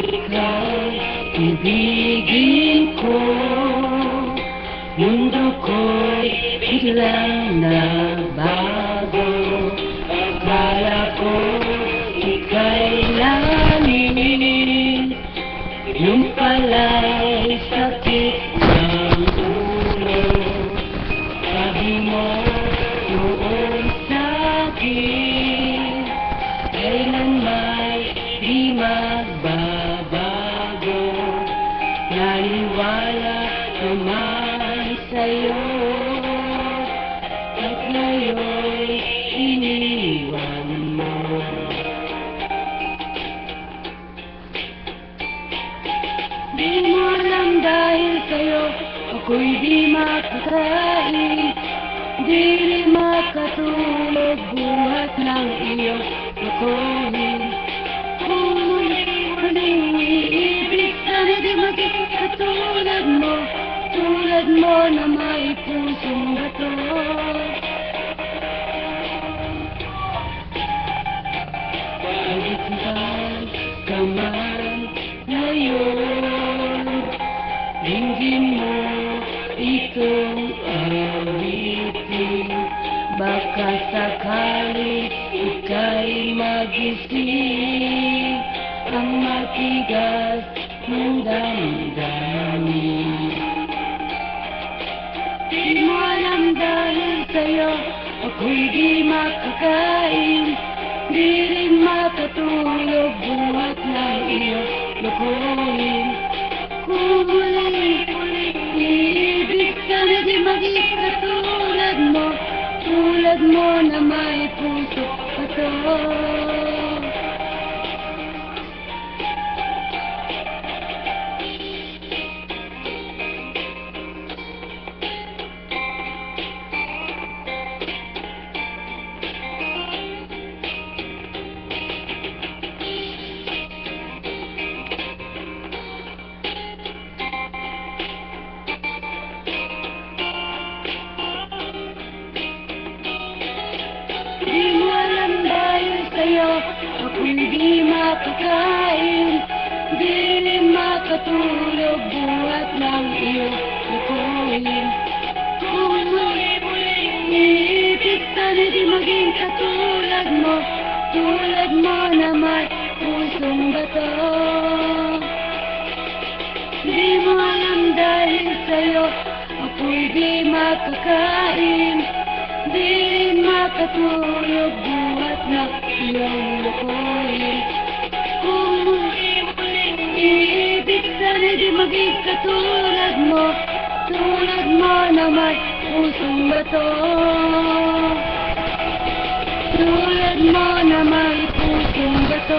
Ikaw, ibigin ko Mundo ko'y biglang nagbago Akala ko ika'y langit Yung pala'y naman sa'yo At ngayon'y iniwan mo. Di mo alam dahil sa'yo Ako'y di makakain Di rin makatulog Buhat ng iyong lokohin Kung muling iibig. Sana di maging katulad mo Tulad mo na may pusong bato. Pagkakal ka man ngayon Dinggin mo itong awitin Baka sakali ika'y magising Ang matigas ng damdamin Di mo alam dahil sa'yo. Ako'y di makakain. Di rin makatulog Buhat ng lokohin Kung muling-muling iibig Sana di maging katulad mo. Tulad mo na may puso pato maging katulad mo Tulad mo na may pusong bato. Di mo alam dahil sa'yo Ako'y di makakain Di rin makatulog Buhat na iyong lukuhin Kung muli-muling iibig Sana di maging katulad mo Tulad mo na may pusong bato Tulad mo na may pusong bato